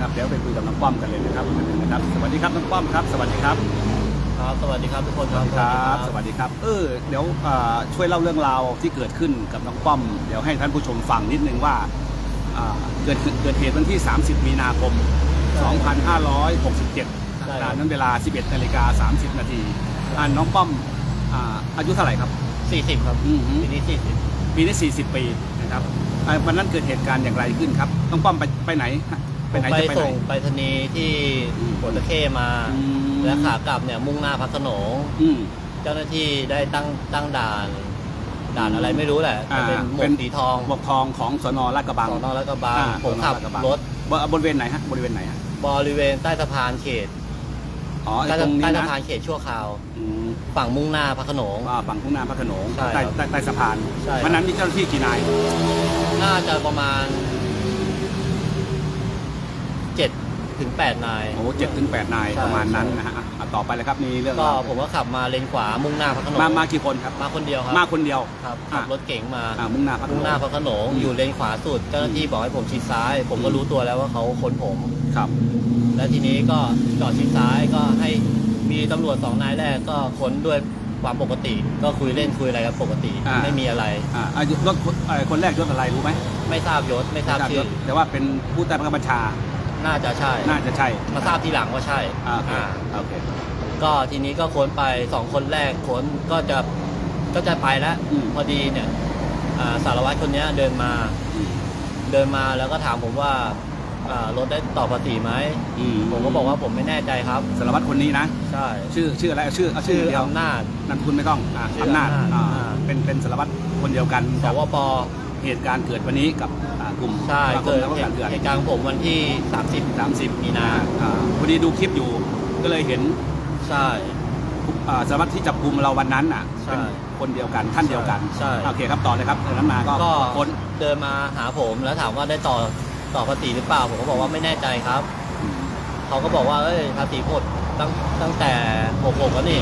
นะครับ เดี๋ยวไปคุยกับน้องป้อมกันเลยนะครับนะครับ สวัสดีครับน้องป้อมครับ สวัสดีครับ ครับสวัสดีครับทุกคนครับครับ สวัสดีครับ เออ เดี๋ยวอ่าช่วยเล่าเรื่องราวที่เกิดขึ้นกับน้องป้อม เดี๋ยวให้ท่านผู้ชมฟังนิดนึงว่าอ่าเกิดเกิดเหตุวันที่ 30 มีนาคม 2567ใช่อ่านั้นเวลา 11นาฬิกา30 นาทีอ่าน้องป้อมอ่าอายุเท่าไหร่ครับ สี่สิบครับอือหือ ปีนี้สี่สิบปีนี้40 ปีนะครับอ่าวันนั้นเกิดเหตุการณ์อย่างไรขึ้นครับน้องป้อมไปไปไหน ฮะไปไหนไปจะไปไหนส่งไปรษณีย์ที่อืมหัวตะเข้มา อืม และขากลับเนี่ยมุ่งหน้าพักโขนงอืม เจ้าหน้าที่ได้ตั้งตั้งด่าน ด่านอะไรไม่รู้แหละอ่าเป็นหมวเป็กน สีทองบวกทองของสนลาดกระบังสอนอแล้วก็บางอ่าผมขับสนลาดกระบังรถบบริเวณไหนฮะบริเวณไหนฮะบริเวณใต้สะพานเขตอ๋อไอ้ใต้ตรงนี้ใต้นะสะพานเขตชั่วคราว อืมฝั่งมุ่งหน้าพักโขนง อ่าฝั่งทุ่งนาพระโขนงใช่ใต้ครับใต้ใต้สะพานใช่ครับ วันนั้นมีเจ้าหน้าที่กี่นาย น่าจะประมาณ 8 นาย โอ้เจ็ดถึงแปดนายประมาณนั้นนะฮะต่อไปเลยครับมีเรื่องก็ผมก็ขับมาเลนขวามุ่งหน้าพระโขนงมามากี่คนครับ มาคนเดียวครับมาคนเดียว ครับขับรถเก๋งมามุ่งหน้าพักมุ่งหน้าพระขนงอยู่เลนขวาสุดเจ้าหน้าที่บอกให้ผมชิดซ้าย ผมก็รู้ตัวแล้วว่าเขาค้นผม ครับ และทีนี้ก็จอดชิดซ้ายก็ให้มีตำรวจสองนายแรกก็ค้นด้วยความปกติ ก็คุยเล่นคุยอะไรกับปกติไม่มีอะไร อะอะรถคนแรกยศอะไรรู้ไหมไม่ทราบยศไม่ทราบชื่อแต่ว่าเป็นผู้ใต้บังคับบัญชา น่าจะใช่ น่าจะใช่มาทราบทีหลังว่าใช่อ่าโอเคอ่าโอเค ก็ทีนี้ก็ค้นไปสองคนแรกค้นก็จะก็จะไปแล้วอืม พอดีเนี่ยอ่าสารวัตรคนเนี้ยเดินมาอืมเดินมาแล้วก็ถามผมว่าอ่ารถได้ต่อภาษีไหมอืผมก็บอกว่าผมไม่แน่ใจครับ สารวัตรคนนี้นะ ใช่ชื่อชื่ออะไรเอาชื่อเอาชื่ชื่ออเดียวอำนาจ นามสกุลไม่ต้องอ่าชื่ออำนาจอำนาจอ่าอ่า เป็นเป็นสารวัตรคนเดียวกันสกับวป เหตุการณ์เกิดวันนี้กับอ่ากลุ่มใช่สมาคมเกิดนักเหการตุเถื่อนเหตุการณ์ของผมวันที่ 30 30 มีนาอ่าพอดีดูคลิปอยู่ ก็เลยเห็นใช่ อ่าสารวัตรที่จับกลุ่มเราวันนั้นน่ะใช่เป็นคนเดียวกันท่านเดียวกันใช่ โอเคครับต่อเลยครับจากนั้นมาก็ก็ค้นเดินมาหาผมแล้วถามว่าได้ต่อต่อภาษีหรือเปล่า ผมก็บอกว่าไม่แน่ใจครับ เขาก็บอกว่าเอ้ยภาษีหมดตั้งตั้งแต่ 66 แล้วนี่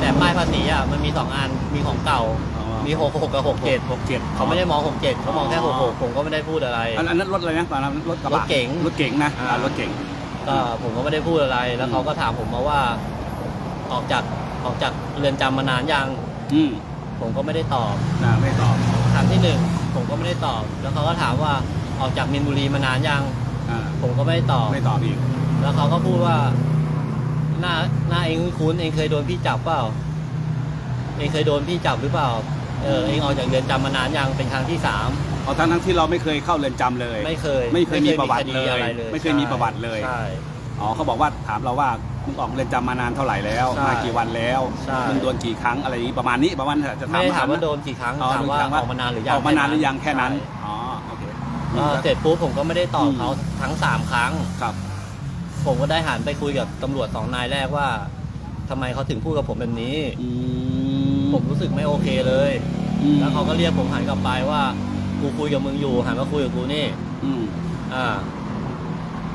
แต่ป้ายภาษีอะมันมีสองอัน มีของเก่า อ๋อ มี66กับหกเจ็ด67เขาไม่ได้มอง67เขามองแค่อ๋อ66ผมก็ไม่ได้พูดอะไรอันอันนั้นรถอะไรนะตอนนั้นรถกระบะรถเก๋งรถเก๋งนะอ่าอ่ารถเก๋งก็ผมก็ไม่ได้พูดอะไรแล้วเขาก็ถามผมมาว่า ออกจากออกจากเรือนจำมานานยังอืมผมก็ไม่ได้ตอบอ่าไม่ตอบครั้งที่หนึ่งผมก็ไม่ได้ตอบ แล้วเขาก็ถามว่าออกจากมินบุรีมานานยังอ่าผมก็ไม่ได้ตอบไม่ตอบอีก แล้วเขาก็พูดว่า หน้าหน้าเองคุ้นๆเองเคยโดนพี่จับเปล่า เองเคยโดนพี่จับหรือเปล่า เออเองออกจากเรือนจำมานานยังเป็นครั้งที่สาม เอาทั้งทั้งที่เราไม่เคยเข้าเรือนจำเลย ไม่เคยไม่เคยมีประวัติคดีเลยอะไรเลย ไม่เคยมีประวัติเลย ใช่ อ๋อเขาบอกว่าถามเราว่ามึงออกเรือนจำมานานเท่าไหร่แล้วใช่มากี่วันแล้วใช่ มึงโดนกี่ครั้งอะไรอย่างนี้ประมาณนี้ประมาณนั้นจะถามไม่ได้ถามว่านะโดนกี่ครั้ง อ๋อถามว่าถามอว่าอกมานานหรือยังออกมานานหรือยังแค่นั้นใช่อ๋อโอเคก็เสร็จปุ๊บผมก็ไม่ได้ตอบอืมเขาทั้งสามครั้ง ครับ ผมก็ได้หันไปคุยกับตำรวจสองนายแรกว่าทำไมเขาถึงพูดกับผมแบบนี้ อื ผมรู้สึกไม่โอเคเลย อืมแล้วเขาก็เรียกผมหันกลับไปว่ากูคุยกับมึงอยู่หันมาคุยกับกูนี่ อืมอ่า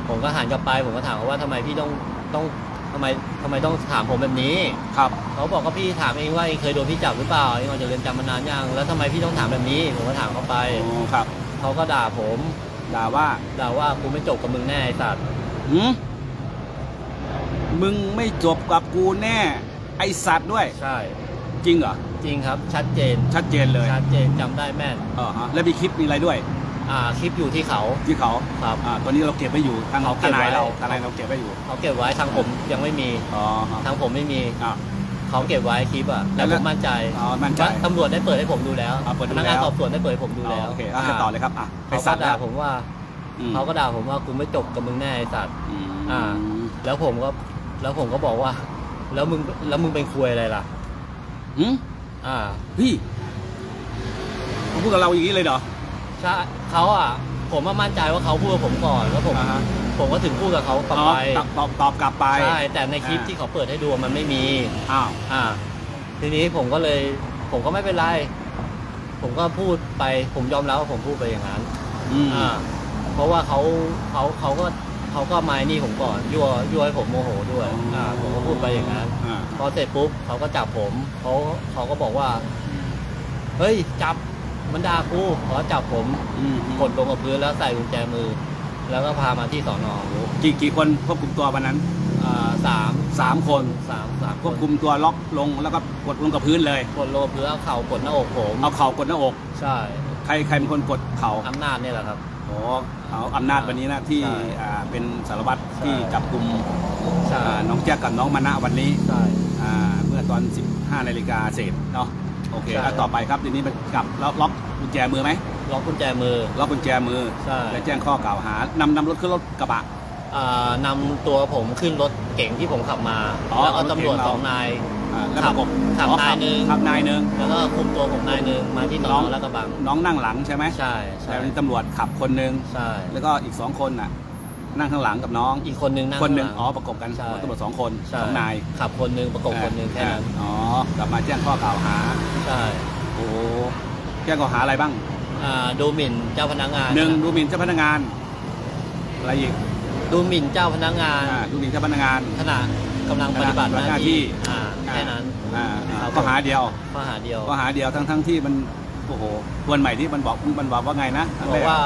ผมก็หันกลับไป ผมก็ถามเขาว่าทำไมพี่ต้องต้องทำไมทำไมต้องถามผมแบบนี้ ครับ เขาบอกว่าพี่ถามเองว่าเองเคยโดนพี่จับหรือเปล่าเองออกจากเรือนจำมานานยังแล้วทำไมพี่ต้องถามแบบนี้ ผมก็ถามเขาไปโอ้ครับ เขาก็ด่าผมด่าว่าด่าว่ากูไม่จบกับมึงแน่ไอ้สัตว์หืมมึงไม่จบกับกูแน่ ไอสัตว์ด้วย ใช่ จริงเหรอ จริงครับชัดเจนชัดเจนเลยชัดเจนจำได้แม่นเออฮะแล้วมีคลิปมีอะไรด้วยอ่าคลิปอยู่ที่เขา ที่เขาครับอ่าตอนนี้เราเก็บไว้อยู่ทางเขาเก็ทบไว้ นายเราทนายเราเก็บไว้อยู่เขาเก็บไว้ทางผมยังไม่มีอ๋อฮะทางผมไม่มีอ่า เขาเก็บไว้คลิปอะแต่แล้ผวมมั่นใจอ๋อมั่นใจ ว่าตำรวจได้เปิดให้ผมดูแล้วอ่าเปิดพดูนักงานแล้ว สอบสวนได้เปิดให้ผมดูแล้วโอเคอะให้ต่อเลยครับอะไปเขาสัก็ตว์ด่าแล้วผมว่าอืมเขาก็ด่าผมว่ากูไม่จบกับมึงแน่ไอ้สัตว์อืมอ่าแล้วผมก็แล้วผมก็บอกว่า แล้วมึงแล้วมึงเป็นควยอะไรล่ะ หืมอ่าพี่เขาพูดกับเราอย่างนี้เลยเหรอ ใช่เขาอะ ผมว่ามั่นใจว่าเขาพูดกับผมก่อนแล้วผมอ่าฮะ ผมก็ถึงพูดกับเขากลับอ๋อไปตอบตอบตอบกลับไปใช่แต่ในคลิปอ่าที่เขาเปิดให้ดูมันไม่มี อ้าวอ่า ทีนี้ผมก็เลย ผมก็ไม่เป็นไร ผมก็พูดไป ผมยอมรับว่าผมพูดไปอย่างนั้น อืมอ่า เพราะว่าเขาเขาเขาก็ เขาก็มานี่ผมก่อนยั่วยั่วให้ผมโมโหด้วยอ่าผมก็พูดไปอย่างนั้น อ่าพอเสร็จปุ๊บเขาก็จับผมเขาเขาก็บอกว่า เฮ้ยจับมันด่ากูเขาจับผมอืมกดลงกับพื้นแล้วใส่กุญแจมืออแล้วก็พามาที่สอนอกี่กี่คนควบคุมตัววันนั้นอ่าสามสามคนสามสามควบคุมตัวล็อกลงแล้วก็กดลงกับพื้นเลย กดโลเพื่อเอาเข่ากดหน้าอกผมเอาเข่ากดหน้าอก ใช่ ใครใครเป็นคนกดเข่าอำนาจเนี่ยแหละครับโอ้เอาอำนาจวันนี้นะที่ใช่อ่าเป็นสารวัตรใช่ที่จับกลุ่มใช่อ่าน้องแจ๊กกับน้องมานะวันนี้ใช่ อ่าเมื่อตอน 15นาฬิกาเศษเนาะโอเคใช่ แล้วต่อไปครับทีนี้มันกลับแล้วล็อกกุญแจมือไหมล็อกกุญแจมือ ล็อกกุญแจมือใช่ และแจ้งข้อกล่าวหานำนำรถขึ้นรถกระบะ อ่านำตัวผมขึ้นรถเก๋งที่ผมขับมา อ๋อแล้วก็รถเก๋งตำรวจเรา สองนาย อ่าแล้วขัปบระกบขับอ๋อนายหนึ่ง ขับนายหนึ่งแล้วก็คุมตัวผมนายหนึ่งมาที่สอน้องนและกระบัง น้องนั่งหลังใช่ไหมใช่ใช่แล้วมีตำรวจขับคนหนึ่งใช่ แล้วก็อีกสองคนน่ะ นั่งข้างหลังกับน้องอีกคนนึงนั่งคนหนึ่งข้าอ๋อลัประกบกันใช่ ตำรวจสองคนใช่สองนายขับคนหนึ่งประกบคนหนึ่งแค่นั้นอ๋อกลับมาแจ้งข้อกล่าวหา ใช่โอ้แจ้งข้อหาอะไรบ้างอ่าดูหมิ่นเจ้าพนักงานหนึ่งดูหมิ่นเจ้าพนักงาน อะไรอีกดูหมิ่นเจ้าพนักงาน อ่าดูหมิ่นเจ้าพนักงานขณะ กำลังปฏิบัติหปฏิบัติหน้าน้าที่ที่อ่าแค่นั้นอ่าอ่าครับข้อหาเดียวข้อหาเดียวข้อหาเดียวทั้งทั้งที่มันโอ้โหวันใหม่ที่มันบอกมันบอกว่าไงนะนบแรอกว่า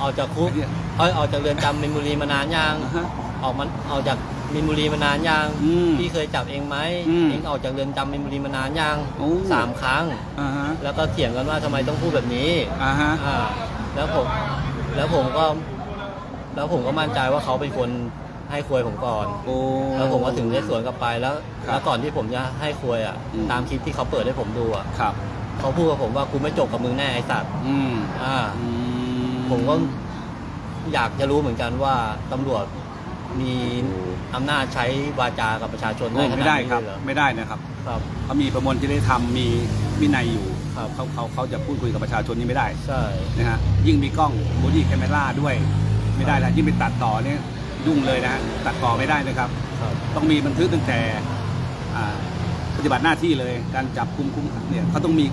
ออกจากคุกไอ้เนี่ยเอ้ยออกจากเรือนจำมินบุรีมานานยังอ่าฮะออกมันออกจากมินบุรีมานานยังอืมพี่เคยจับเองไหมอืมเองออกจากเรือนจำมินบุรีมานานยังโอ้ สามครั้ง อ่าฮะแล้วก็เถียงกันว่าทำไมต้องพูดแบบนี้ อ่าฮะอ่าแล้วผมแล้วผมก็ แล้วผมก็มั่นใจว่าเขาเป็นคน ให้ควยผมก่อน โอ้ แล้วผมก็ถึงได้สวนกลับไปแล้ว ครับแล้วก่อนที่ผมจะให้ควยอะ อืม ตามคลิปที่เขาเปิดให้ผมดูอะครับ เขาพูดกับผมว่ากูไม่จบกับมึงแน่ไอสัตว์อืมอ่า อืผมก็อยากจะรู้เหมือนกันว่าตำรวจมีอำนาจใช้วาจากับประชาชนโอ้ได้ขไม่นาดได้นี้ครับ เลยเหรอไม่ได้นะครับครับ เขามีประมวลจริยธรรมมีวินัยอยู่ครับ เขาเขาเขาจะพูดคุยกับประชาชนนี่ไม่ได้ใช่ นะฮะยิ่งมีกล้องบอดี้แคมเมราด้วย ไม่ได้แล้วยิ่งไปตัดต่อเนี่ย ยุ่งเลยนะฮะตัดต่อไม่ได้นะครับครับ ต้องมีบันทึกตั้งแต่อ่าปฏิบัติหน้าที่เลยการจับคุมคุมขังเนี่ยเขาต้องมี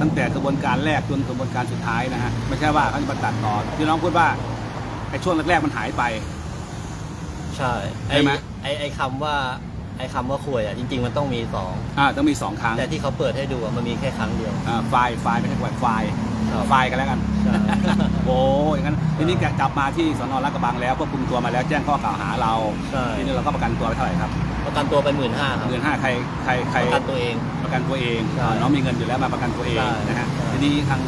ตั้งแต่กระบวนการแรกจนกระบวนการสุดท้ายนะฮะไม่ใช่ว่าเขาจะมาตัดต่อที่น้องพูดว่าไอ้ช่วงแรกๆมันหายไป ใช่ไอใช่ไหมไอไอคำว่าไอคำว่าควยอะจริง ๆ มันต้องมีสองอ่าต้องมีสองครั้งแต่ที่เขาเปิดให้ดูอะมันมีแค่ครั้งเดียวอ่าไฟล์ไฟล์ไม่ใช่ไฟล์ครับ ไฟล์กันแล้วกัน ใช่ โอ้อย่างนั้นทีนี้แกจับมาที่สนลาดกระบังแล้วควบคุมตัวมาแล้วแจ้งข้อกล่าวหาเราใช่ ทีนี้เราก็ประกันตัวไปเท่าไหร่ครับประกันตัวไปหมื่นห้าครับเดือนห้าใครใครใครประกันตัวเอง ประกันตัวเองใช่อ่าน้องมีเงินอยู่แล้วมาประกันตัวเองใช่นะฮะใช่ ทีนี้ทาง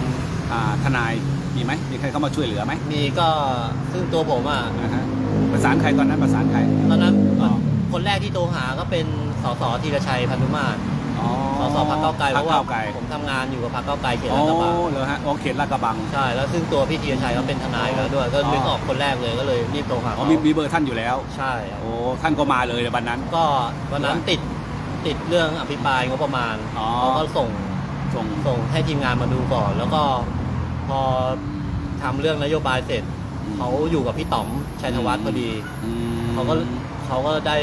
อ่าทนายมีไหมมีใครเข้ามาช่วยเหลือไหมมีก็ซึ่งตัวผมอะนะฮะประสานใครตอนนั้นประสานใคร ตอนนั้นอ๋อ คนแรกที่โทรหาก็เป็นสสธีรชัยพันธุมาศอ๋อ สสพักเก้าวไกลพเพรรคราะว่าก้าวไกลผมทำงานอยู่กับพักเก้าวไกลเขตโอ้ลาดกระบังเหรอฮะโอเขตลาดกระบังใช่แล้วซึ่งตัวพี่ธีรชัยก็เป็นทนายแล้วด้วยก็อ๋อนึกออกคนแรกเลยก็เลยรีบโทรหาอ๋อเขามีมีเบอร์ท่านอยู่แล้วใช่โอ้ท่านก็มาเลยในวันนั้น ก็วันนั้นติดติดเรื่องอภิปรายงบประมาณอ๋อเขาก็ส่งส่งส่งให้ทีมงานมาดูก่อน แล้วก็พอทำเรื่องนโยบายเสร็จเขาอยู่กับพี่ต๋อมชัยธวัฒน์พอดีอืมเขาก็เขาก็ได้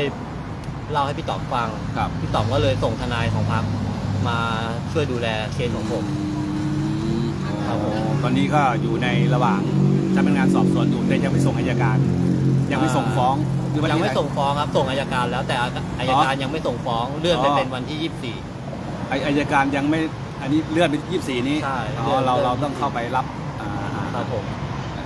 เล่าให้พี่ต๋อมฟังครับพี่ต๋อมก็เลยส่งทนายของพรรคมาช่วยดูแลเคสของผม ครับผม ตอนนี้ก็อยู่ในระหว่างเจ้าพนักงานสอบสวนอยู่แต่ยังไม่ส่งอายการ ยังไม่ส่งฟ้องหรือว่ายังไม่ที่หนส่งฟ้องครับ ส่งอายการแล้วแต่อายการยังไม่ส่งฟ้องเลื่อนไปอ๋อเป็นวันที่อายอายการยังไม่อันนี้เลื่อนไปยี่สี่นี้ใช่อ๋เลื่ออนเราเลื่อนเราต้องเข้าไปรับอ่า24ครับผม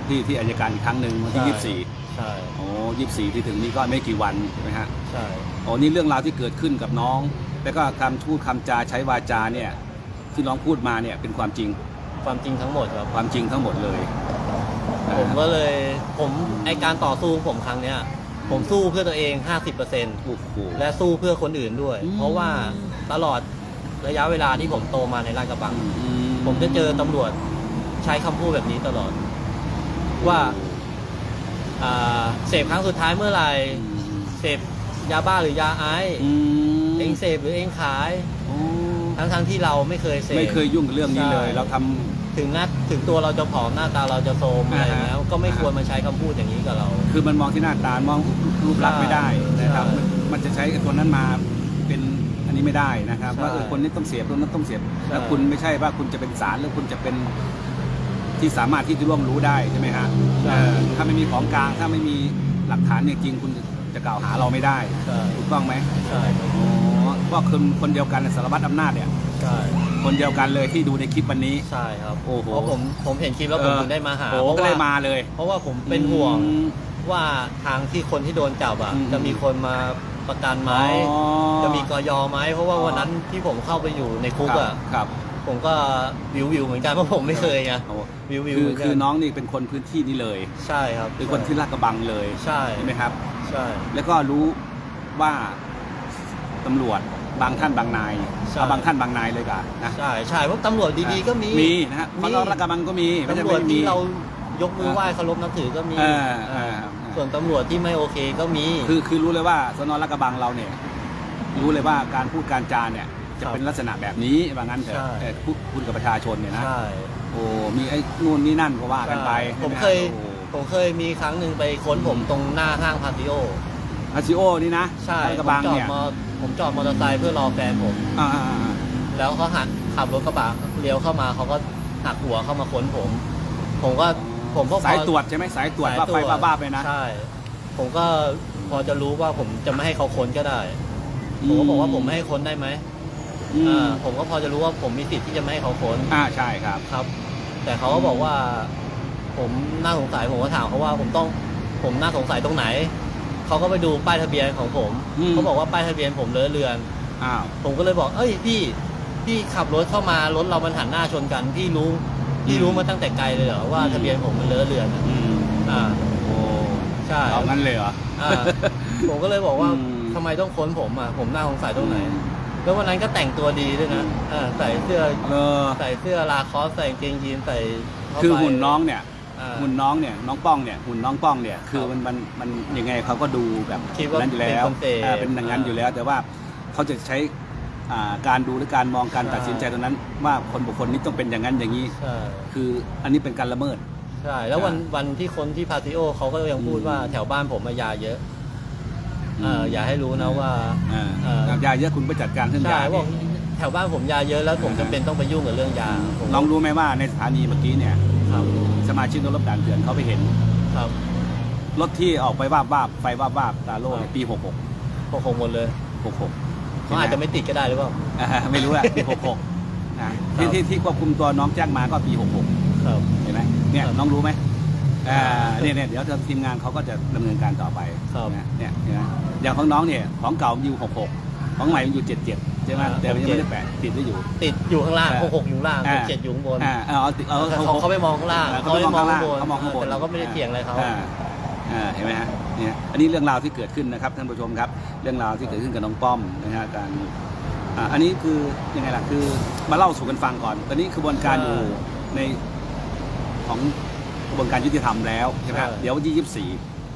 ที่ที่อายการอีกครั้งหนึ่งวันที่ใช่ยี่สี่ ใช่โอ้ยี่สี่ที่ถึงนี้ก็ไม่กี่วันใช่ไหมฮะใช่โอ้นี่เรื่องราวที่เกิดขึ้นกับน้อง แล้วก็คำพูดคำจาใช้วาจาเนี่ยที่น้องพูดมาเนี่ยเป็นความจริงความจริงทั้งหมดครับ ความจริงทั้งหมดเลยผมก็เลยผมไอการต่อสู้ของผมครั้งเนี้ยผมสู้เพื่อตัวเอง 50%โอ้โหและสู้เพื่อคนอื่นด้วยอืมเพราะว่าตลอดระยะเวลาที่ผมโตมาในลาดกระบังอืผมจะเจอตำรวจใช้คำพูดแบบนี้ตลอด ว่า อ่าเสพครั้งสุดท้ายเมื่อไหร่อืมเสพยาบ้าหรือยาไอซ์อืมเองเสพหรือเองขาย โอ้ทั้งทั้งๆที่เราไม่เคยเสพ ไม่เคยยุ่งกับเรื่องนี้เลย ใช่ เราทำ ถึงหน้าถึงตัวเราจะผอมหน้าตาเราจะโทรมอะไรอย่างเงี้ยอ่าฮะ ก็ไม่ควรมาใช้คำพูดอย่างนี้กับเรา คือมันมองที่หน้าตามองรูปลักษณ์ไม่ได้นะครับใช่มันมันจะใช้ไอ้ตัวนั้นมาเป็นอันนี้ไม่ได้นะครับ ใช่ว่าเออคนนี้ต้องเสียบคนนั้นต้องเสียบใช่แล้วคุณไม่ใช่ว่าคุณจะเป็นสารหรือคุณจะเป็น ที่สามารถที่จะร่วมรู้ได้ใช่ไหมฮะเออถ้าไม่มีของกลางถ้าไม่มีหลักฐานจริงๆคุณจะกล่าวหาเราไม่ได้ใช่ถูกต้องไหมใช่อ๋อก็คนคนเดียวกันน่ะสารวัตรอำนาจเนี่ย ใช่อคนเดียวกันเลยที่ดูในคลิปวันนี้ ใช่ครับโอ้โหเพราะผมผมเห็นคลิปแล้วผมเออ ถึงได้มาหาโอ้เพราะก็เลยว่ามาเลย เพราะว่าผมเป็นห่วงอืมว่าทางที่คนที่โดนจับอะอืม จะมีคนมาประกันไหมอ๋อจะมีกยไหมเพราะว่าอ๋อวันนั้นที่ผมเข้าไปอยู่ในคุกอะครับ ผมก็วิววิวๆเหมือนกันเพราะผมไม่เคยไงโอ้วิววิวคือเหมือนกัคือน้องนี่เป็นคนพื้นที่นี้เลยใช่ครับเป็นคนที่ลาดกระบังเลยใช่ใช่ไหมครับ ใช่ แล้วก็รู้ว่าตำรวจบางท่านบางนายใช่ เอาบางท่านบางนายเลยกันนะใช่ใช่เพราะตำรวจดีๆก็มีมีนะฮะเพราะเราลาดกระบังก็มีไม่ใช่ตำรวจไม่มีที่เรายกมือไหว้เคารพนับถือก็มีเออเออส่วนตำรวจที่ไม่โอเคก็มี คือคือรู้เลยว่าสนลาดกระบังเราเนี่ย รู้เลยว่าการพูดการจาเนี่ย จะครับเป็นลักษณะแบบนี้ว่างั้นเถใช่อะเออพูดพูดกับประชาชนเนี่ยนะใช่โอ้มีไอ้นู่นนี่นั่นก็ว่ากันไปใช่ผมใช่ไหเคยโอ้ผมเคยมีครั้งหนึ่งไปค้นผมตรงหน้าห้างพาซิโออาซิโอนี่นะใช่ลาดกผระมบังจอดเนี่ยมอผมจอดมอเตอร์ไซค์เพื่อรอแฟนผมอ่าอ่าอ่าแล้วเขาหันขับรถกระบะเลี้ยวเข้ามาเขาก็หักหัวเข้ามาค้นผม ผมก็ผมก็พอสายตรวจใช่ไหมสายตรวจว่าไฟบ้าๆไปนะใช่ผมก็พอจะรู้ว่าผมจะไม่ให้เขาค้นก็ได้ผมก็บอกว่าผมไม่ให้ค้นได้ไหม อืม อ่าผมก็พอจะรู้ว่าผมมีสิทธิ์ที่จะไม่ให้เขาค้นอ่าใช่ครับ ครับ แต่เขาก็บอกว่า ผมน่าสงสัยผมก็ถามเขาว่าผมต้องผมน่าสงสัยตรงไหนเขาก็ไปดูป้ายทะเบียนของผมอืม เขาบอกว่าป้ายทะเบียนผมเลอะเลือน อ้าว ผมก็เลยบอก เอ้ยพี่ พี่ขับรถเข้ามารถเรามันหันหน้าชนกัน พี่รู้ พี่รู้มาตั้งแต่ไกลเลยเหรอว่าทะเบียนผมมันเลอะเลือนอะอืมอ่า โอ้ใช่เอางั้นเลยเหรอ อ่าผมก็เลยบอกว่าอืม ทำไมต้องค้นผมอะ ผมน่าสงสัยตรงไหน แล้ววันนั้นก็แต่งตัวดีด้วยนะอ่าใส่เสื้อเออ ใส่เสื้อลาคอสใส่กางเกงยีนใส่ผ้าคือใบหุ่นน้องเนี่ย อ่า หุ่นน้องเนี่ยน้องป้องเนี่ยหุ่นน้องป้องเนี่ยคือครับมันมันมันยังไงเขาก็ดูแบบคิดว่านั้นอยู่แล้วเป็นคนเสพอ่าเป็นอย่างนั้นอ่าอยู่แล้ว แต่ว่าเขาจะใช้อ่าการดูหรือการมองการใช่ ตัดสินใจตรงนั้น ว่าคนบุคคลนี้ต้องเป็นอย่างนั้นอย่างนี้ ใช่ คืออันนี้เป็นการละเมิด ใช่ แล้ววันอ่าวันที่คนที่พาซิโอเขาก็ยังพูดอืมว่าแถวบ้านผมมายาเยอะ เอออย่าให้รู้นะว่าอ่าเอ่อยาเยอะคุณไปจัดการเรื่องใช่ยาบอกแถวบ้านผมยาเยอะแล้วผมอ่าจำเป็นต้องไปยุ่งกับเรื่องยาผมลองรู้ไหมว่าในสถานีเมื่อกี้เนี่ยครับสมาชิกรถด่านเถื่อนเขาไปเห็นครับรถที่ออกไปวาบวาบไฟวาบวาบตาโล่เนี่ยครับปีหกหกพอคงหมดเลยหกหกเขาอาจจะไม่ติดก็ได้หรือเปล่าอ่าไม่รู้อะปีหกหกนะที่ที่ที่ควบคุมตัวน้องแจ้งมาก็ปีหกหกครับเห็นไหมเนี่ยครับน้องรู้ไหม อ่าครับเนี่ยเนี่ยเดี๋ยวทางทีมงานเขาก็จะดำเนินการต่อไปครับเนี่ยเนี่ยเห็นไหมอย่างของน้องเนี่ยของเก่ามันอยู่หกหกของใหม่มันอยู่เจ็ดเจ็ดใช่ไหมอ่าแต่มันยังไม่ได้67 แปะติดไว้อยู่ ติดอยู่ข้างล่างอ่าหกหกอยู่ข้างล่างอ่า หกเจ็ดอยู่ข้างบนอ่าเอาเอาติดเอาเขาเอาเขาไม่มองข้างล่างอ่าเขาไม่มองข้างบนเขามองข้างบนแต่เราก็ไม่ได้เถียงอะไรเขา อ่าอ่าเห็นไหมฮะเนี่ยอันนี้เรื่องราวที่เกิดขึ้นนะครับท่านผู้ชมครับ เรื่องราวที่เกิดขึ้นกับน้องป้อมนะฮะการอ่าอันนี้คือยังไงล่ะคือมาเล่าสู่กันฟังก่อน ตอนนี้กระบวนการอยู่ในของก ระบวนการยุติธรรมแล้วใช่ไหมครับเดี๋ยววันที่ยี่สิบสี่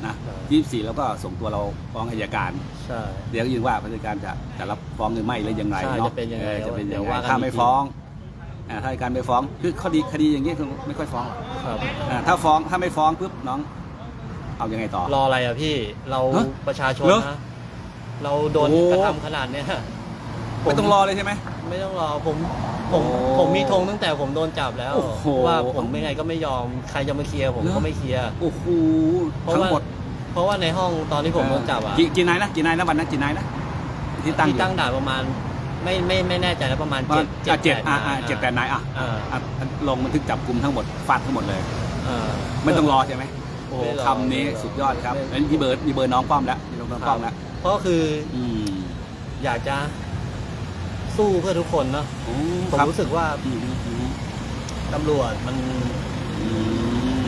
นะยี่สิบสี่แล้วก็ส่งตัวเราฟ้องอัยการ ใช่ เดี๋ยวยืนว่าพนักงานจะจะรับฟ้องหรือไม่หรือยังไงใช่เนาะจะเป็นยังไงออจะเป็นเดี๋ยัยวงไงว่ากันถ้าไม่อีกที ฟ้องอ่าถ้าอัยการไม่ฟ้องคือคดีคดีอย่างนี้คือไม่ค่อยฟ้องครับ อ่าถ้าฟ้องถ้าไม่ฟ้องปุ๊บน้องเอายังไงต่อ รออะไรอะพี่เราฮะประชาชนเหรอนะเราโดนโอ้ กระทำขนาดเนี้ยไม่ต้องรอเลยใช่ไหมไม่ต้องรอผม ผมโอ้ผมมีธงตั้งแต่ผมโดนจับแล้ว โอ้โหว่าผมไม่ไงก็ไม่ยอมใครจะมาเคลียร์ผมเหรอ ก็ไม่เคลียร์โอ้โหเพราะทั้งว่าหมดเพราะว่าในห้องตอนที่ผมโดนจับอะกี่กี่นายนะกี่นายนะวันนั้นกี่นายนะที่ตั้งอที่ยู่ตั้งด่านประมาณ ไม่ไม่ไม่แน่ใจนะประมาณว่าเจ็ดอะเจ็ดอะนอะยเจ็ดแปดนายอะอ่าอะลงบันทึกจับกลุ่มทั้งหมดฟาดทั้งหมดเลย อ่า ไม่ต้องรอใช่ไหมโอ้โหไม่รอคำนี้ไม่รอสุดยอดครับไม่อันนี้มีเบอร์มีเบอร์น้องป้อมแล้วมีน้องป้อมแล้ว เพราะคืออืม อยากจะ สู้เพื่อทุกคนเนาะโอ้ผมครับรู้สึกว่าอืมอืมตำรวจมันอื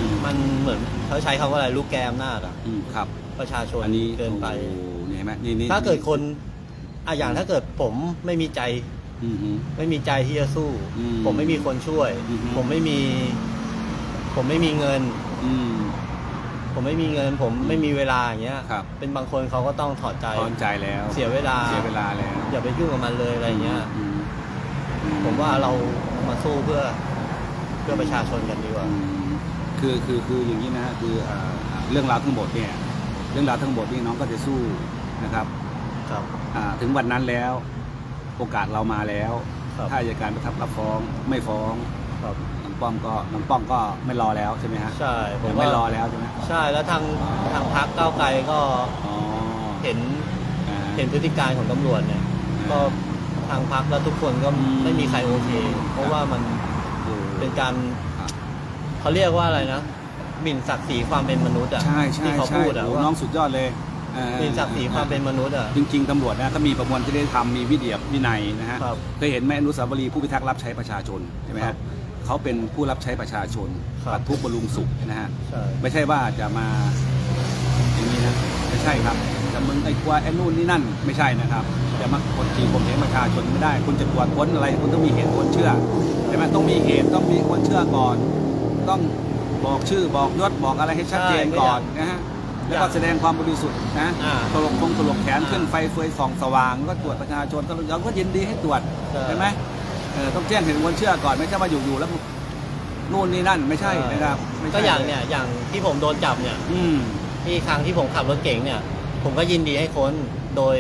มมันเหมือนเขาใช้คำว่าอะไรลูกแกมหน้าจอะอืมครับประชาชนอันนี้เกินไป โอ้โหนี่เห็นไหมนี่นี่ถ้าเกิดคนอะอย่างถ้าเกิดผมไม่มีใจอืมอืม ไม่มีใจที่จะสู้ อืมผมไม่มีคนช่วย อือฮึ ผมไม่มี ผมไม่มีเงิน อืม ผมไม่มีเงินผมไม่มีเวลาอย่างเงี้ย ครับ เป็นบางคนเขาก็ต้องถอดใจพอใจแล้วเสียเวลา เสียเวลาแล้วอย่าไปยุ่งกับมันเลยอะไรเงี้ย อืมผมว่าเรามาสู้เพื่อเพื่อประชาชนกันดีกว่า อืมคือคือคืออย่างนี้นะฮะคืออ่าเรื่องราวทั้งหมดเนี่ยเรื่องราวทั้งหมดนี่น้องก็จะสู้นะครับครับ อ่าถึงวันนั้นแล้ว โอกาสเรามาแล้ว ครับ ถ้าอัยการประทับรับฟ้องไม่ฟ้อง ครับน้อง ป้อมก็น้องป้อมก็ไม่รอแล้วใช่ไหมฮะใช่ผมยังว่าไม่รอแล้วใช่ไหมใช่แล้วทางทางพักก้าวไกลก็อ๋อเห็นอ่า เห็นพฤติการของตำรวจเนี่ยก็ผทางพักแล้วทุกคนก็อืม ไม่มีใครโอเค เพราะว่ามันเป็นการเขาเรียกว่าอะไรนะหมิ่นศักดิ์ศรีความเป็นมนุษย์อะใช่ใช่ที่เขาใช่พูดอะโอ้ว่าน้องสุดยอดเลยเออหมิ่นศักดิ์ศรีความเป็นมนุษย์อะ จริง ๆตำรวจนะเขามีประมวลจริยธรรมมีวิเดียบวินัยนะฮะครับเคยเห็นไหมอนุสาวรีย์ผู้พิทักษ์รับใช้ประชาชนใช่ไหมครัฮะบ เขาเป็นผู้รับใช้ประชาชนครับปัดทุกข์บำรุงสุขนะฮะ ใช่ ไม่ใช่ว่าจะมาอย่างนี้นะไม่ใช่ครับจะมึงไอ้กลัวไอ้นู่นนี่นั่นไม่ใช่นะครับจะมากดขี่ข่มเหงประชาชนไม่ได้ คุณจะตรวจค้นอะไร คุณต้องมีเหตุควรเชื่อใช่ไหมต้องมีเหตุต้องมีควรเชื่อก่อน ต้องบอกชื่อบอกยศบอกอะไรให้ชัดเจนก่อนนะฮะแล้วก็แสดงความบริสุทธิ์นะอ่าตลกคงตลกแขนขึ้นไฟเฟยส่องสว่าง ก็ตรวจประชาชนตลอดเราก็ยินดีให้ตรวจใช่ ใช่ไหม เออต้องแจ้งเหตุควรเชื่อก่อนไม่ใช่ว่าอยู่ๆแล้วนู่นนี่นั่นไม่ใช่นะครับไม่ใช่ก็อย่างเนี่ยอย่างที่ผมโดนจับเนี่ย อืม ที่ครั้งที่ผมขับรถเก๋งเนี่ย ผมก็ยินดีให้ค้นโดย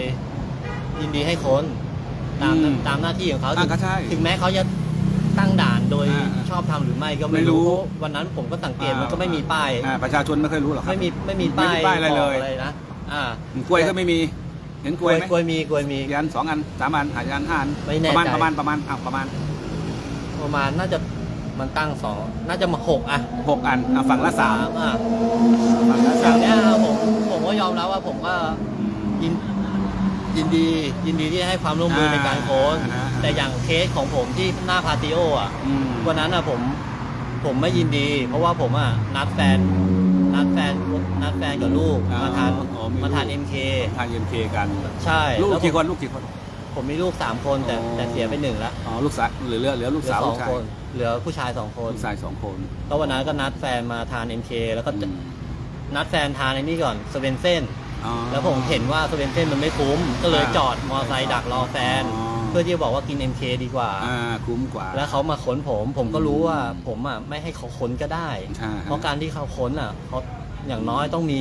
ยินดีให้ค้นตามอืมตามหน้าที่ของเขาอะก็ใช่ถึงแม้เขาจะตั้งด่านโดยอ่าชอบทำหรือไม่ก็ไม่ไม่รู้รู้เพราะวันนั้นผมก็สังเกตมันก็ไม่มีป้าย อ่าประชาชนไม่เคยรู้หรอกครับ ไม่มีไม่มีไม่ป้ายมีป้ายอะไรเลย บกอะไรนะอ่ากล้วยก็ไม่มี เห็นกกล้ล้ววยไหมกล้วยมีกล้วยมี กี่อันสองอันสามอันหาอันห้าอันไม่แน่ประมาณใจ ประมาณประมาณอะประมาณประมาณน่าจะมันตั้งสองน่าจะมาหกอะหกอันอะฝั่งละสามอะฝั่งละอสาย่ามงเนี้ยผมผมก็ยอมรับว่าผมก็อืมยินยินดียินดีที่ให้ความร่วมมือในการโค้นอ่าแต่อย่างเคสของผมที่หน้าพาติโออะ อืมวันนั้นอะผมผมไม่ยินดี เพราะว่าผมอะนัดแฟน นัดแฟนนัดแฟนกับลูกมาทานอ๋อมาทานเอ็มเคทานเอ็มเคกัน ใช่ลูกแล้วผมกี่คนลูกกี่คน ผมมีลูกสามคนแต่อ๋อ แต่เสียไปหนึ่งแล้วอ๋อลูกสาวเหลือเหลือเหลือลูกเหลืสาอวสลูองกชายคนเหลือผู้ชายสองคนลูกชายสองคนก็วันนั้นก็นัดแฟนมาทานเอ็มเคแล้วก็อืมนัดแฟนทานไอ้นี่ก่อนสเวนเซน อ๋อแล้วผมเห็นว่าสเวนเซนมันไม่คุ้ม ก็เลยอ่าจอดมอไซค์ดักรอแฟน อ๋อ เพื่อที่จะบอกว่ากิน MK ดีกว่า อ่าคุ้มกว่า แล้วเขามาค้นผม ผมก็รู้ว่าผมอะไม่ให้เขาค้นก็ได้ใช่ฮะ เพราะการที่เขาค้นอะเขาอย่างน้อยต้องมี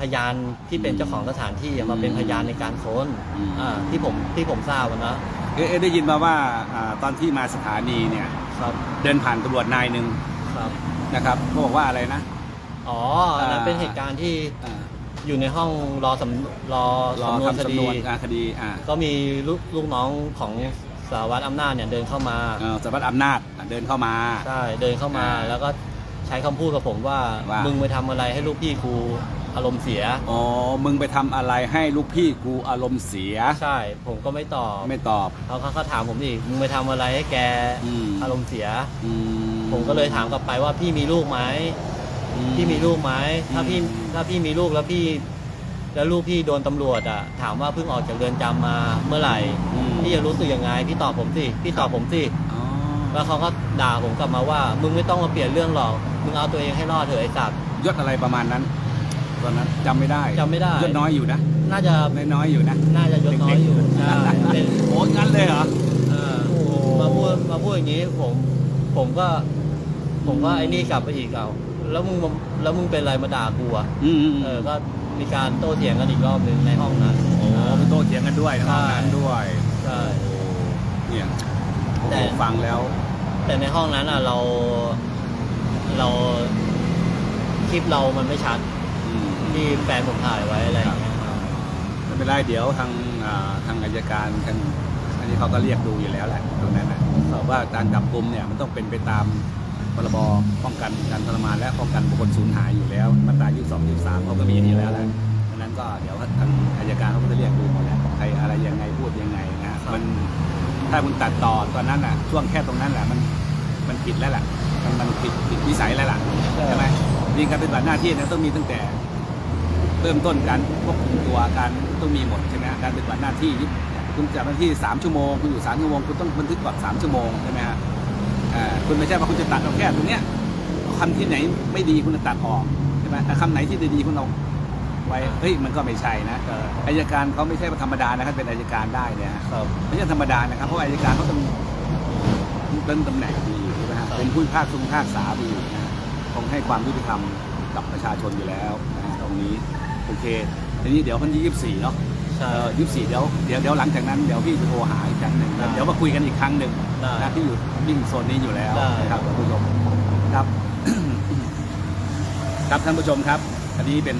พยานที่เป็นเจ้าของสถานที่อะมาเป็นพยานในการค้นอืม อ่าที่ผมที่ผมทราบอะนะเอ๊ะเอ๊ะได้ยินมาว่าอ่าตอนที่มาสถานีเนี่ยครับเดินผ่านตำรวจนายหนึ่งครับ นะครับเขาบอกว่าอะไรนะ อ๋ออันนั้นอ่าเป็นเหตุการณ์ที่อ่า อยู่ในห้องรอสำรอรอสำนวนคทำสำดีนวนอ่าคดีอ่าก็มีลูกลูกน้องของสารวัตรอำนาจเนี่ยเดินเข้ามา เอ่อสารวัตรอำนาจอะเดินเข้ามา ใช่เดินเข้ามาอ่าแล้วก็ใช้คำพูดกับผมว่า ว่า มึมึงไปทำอะไรให้ลูกพี่กูอารมณ์เสีย อ๋อมึงไปทำอะไรให้ลูกพี่กูอารมณ์เสีย ใช่ ผมก็ไม่ตอบไม่ตอบแล้วเขาก็ถามผมอีกมึงไปทำอะไรให้แกอืม อารมณ์เสีย อืผมก็เลยถามกลับไปว่าพี่มีลูกไหม อืพี่มีลูกไหมถ้าพี่อืม ถ้าพี่มีลูกแล้วพี่ แล้วลูกพี่โดนตำรวจอะ ถามว่าเพิ่งออกจากเรือนจำมาเมื่อไหร่อืมพี่จะรู้สึกยังไงพี่ตอบผมสิพี่ตอบผมสิอ๋อแล้วเขาก็ด่าผมกลับมาว่า มึงไม่ต้องมาเปลี่ยนเรื่องหรอกมึงเอาตัวเองให้รอดเถอะไอ้สัตว์ ยศอะไรประมาณนั้น ตอนนั้นจำไม่ได้จำไม่ได้ ยศน้อยอยู่นะน่าจะน้อยๆอยู่นะ น่าจะยศน้อยอยู่ใช่เป็นโอ้งั้นเลยเหรอ เออโอ้มาพูดมาพูดอย่างนี้ผม ผมก็ ผมก็ไอ้นี่กลับไปอีกเอา แล้วมึงมาแล้วมึงเป็นอะไรมาด่ากูอะอืมอืมเออ ก็มีการโต้เถียงกันอีกรอบหนึ่งในห้องนั้นโอ้ไปโต้เถียงกันด้วยในห้องนั้นด้วยใช่ เนี่ยโอ้โหแต่ ฟังแล้ว แต่ในห้องนั้นอะเรา เราคลิปเรามันไม่ชัดอืมอืม ที่แฟนผมถ่ายไว้อะไรอย่างเงี้ยครับ ไม่เป็นไรเดี๋ยวทางอ่าทางอายการทางอันนี้เขาก็เรียกดูอยู่แล้วแหละตรงนั้นนะว่าการจับกลุ่มเนี่ยมันต้องเป็นไปตาม พรบป้องกันการทรมานและป้องกันบุคคลสูญหายอยู่แล้วมาตรา 22 23เขาก็มีอยู่แล้วแหละดังนั้นก็เดี๋ยวทางอายการเขาก็จะเรียกดูหมดแล้วใครอะไรยังไงพูดยังไงนะมันถ้าคุณตัดต่อตอนนั้นน่ะช่วงแค่ตรงนั้นแหละมันมันผิดแล้วล่ะมันมันผิดผิดวิสัยแล้วล่ะใช่ไหมจริงการปฏิบัติหน้าที่เนะต้องมีตั้งแต่เริ่มต้นการควบคุมตัวการต้องมีหมดใช่ไหมฮะการปฏิบัติหน้าที่คุณจับหน้าที่สามชั่วโมงคุณอยู่สามชั่วโมงคุณต้องบันทึกก่อนสามชั่วโมงใช่ไหมฮะอ่า คุณไม่ใช่ว่าคุณจะตัดเอาแค่ตรงเนี้ยคำที่ไหนไม่ดีคุณจะตัดออกใช่ไหมแต่คำไหนที่ดีๆคุณเอาไว้เฮ้ยมันก็ไม่ใช่นะเอออายการเขาไม่ใช่ว่าธรรมดานะครับเป็นอายการได้เนี่ยฮะครับไม่ใช่ธรรมดานะครับเพราะอายการเขาต้องเป็นตำแหน่งดีใช่ไหมฮะเป็นผู้พิพากษาพิพากษาดีนะฮะคงให้ความยุติธรรมกับประชาชนอยู่แล้วนะฮะตรงนี้โอเคทีนี้เดี๋ยววันที่ยี่สิบสี่เนาะใช่ยี่สิบสี่เดี๋ยวเดี๋ยวเดี๋ยวหลังจากนั้นเดี๋ยวพี่จะโทรหาอีกครั้งหนึ่งได้เดี๋ยวมาคุยกันอีกครั้งหนึ่ง ได้นะที่อยู่วิ่งโซนนี้อยู่แล้วได้ นะครับท่านผู้ชมครับ ครับท่านผู้ชมครับ อันนี้เป็น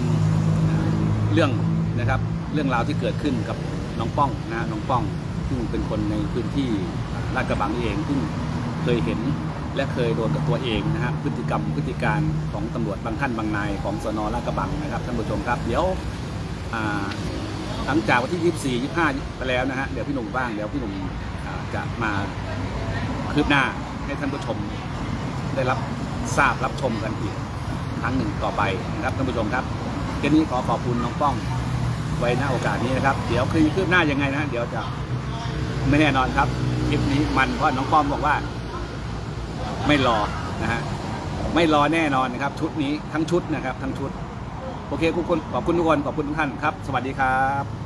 เรื่องนะครับ เรื่องราวที่เกิดขึ้นกับน้องป้องนะน้องป้องซึ่งเป็นคนในพื้นที่ลาดกระบังนี่เองซึ่งเคยเห็นและเคยโดนกับตัวเองนะฮะพฤติกรรมพฤติการของตำรวจบางท่านบางนายของสนลาดกระบังนะครับท่านผู้ชมครับ เดี๋ยวอ่า หลังจากวันที่ 24 25 ไปแล้วนะฮะ เดี๋ยวพี่หนุ่มบ้าง เดี๋ยวพี่หนุ่มอ่าจะมา คืบหน้าให้ท่านผู้ชมได้รับทราบรับชมกันอีกครั้งหนึ่งต่อไปนะครับท่านผู้ชมครับเกนี้ขอขอบคุณน้องป้องไว้ณโอกาสนี้นะครับ เดี๋ยวคือคืบหน้ายังไงนะเดี๋ยวจะไม่แน่นอนครับคลิปนี้มันเพราะน้องป้อมบอกว่า ไม่รอนะฮะไม่รอแน่นอนนะครับ ชุดนี้ทั้งชุดนะครับ ทั้งชุด โอเคทุกคนขอบคุณทุกคนขอบคุณทุกท่านครับ สวัสดีครับ